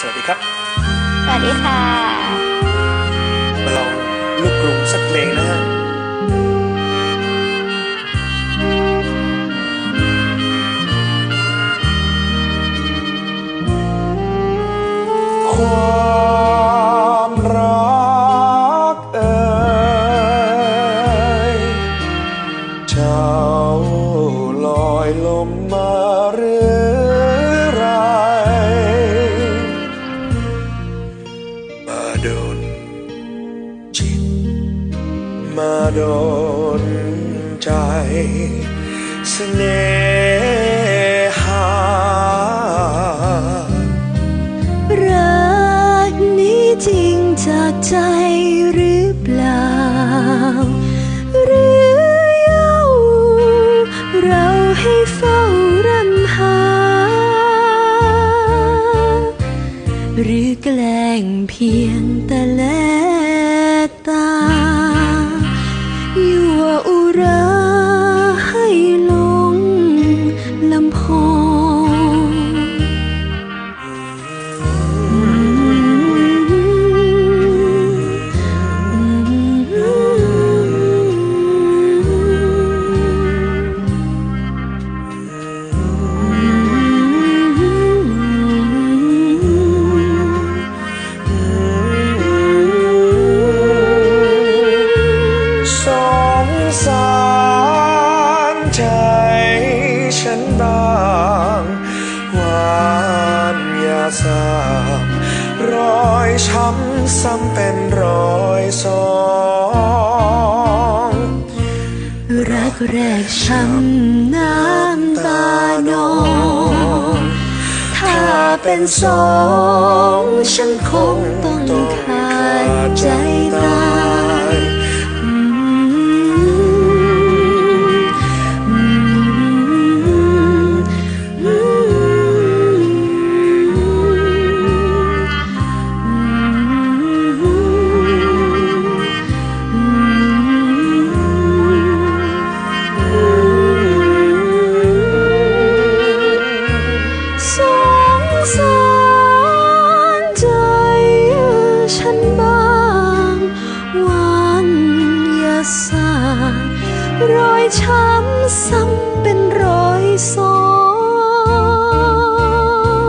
สวัสดีครับ สวัสดีค่ะ มาลองลูกกรุงสักเพลงนะฮะความรักเอ่ยเจ้าลอยลมมา มาโดนใจเสน่หา รักนี้จริงจากใจหรือเปล่า หรือเย้าเราให้เฝ้ารำหา หรือแกล้งเพียงแต่ลต ใจฉันบ้างหวานยาสามรอยช้ำซ้ำเป็นรอยสองรักแรกช้ำน้ำตานองถ้าเป็นสองฉันคงต้องขำซ้ำเป็นรอยสอ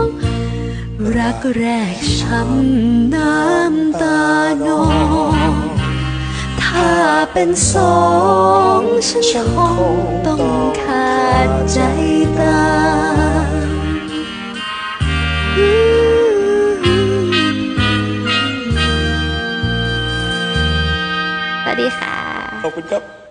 ง รักแรกช้ำน้ำตานอง ถ้าเป็นสองฉันคงต้องขาดใจตายสวัสดีค่ะ ขอบคุณครับ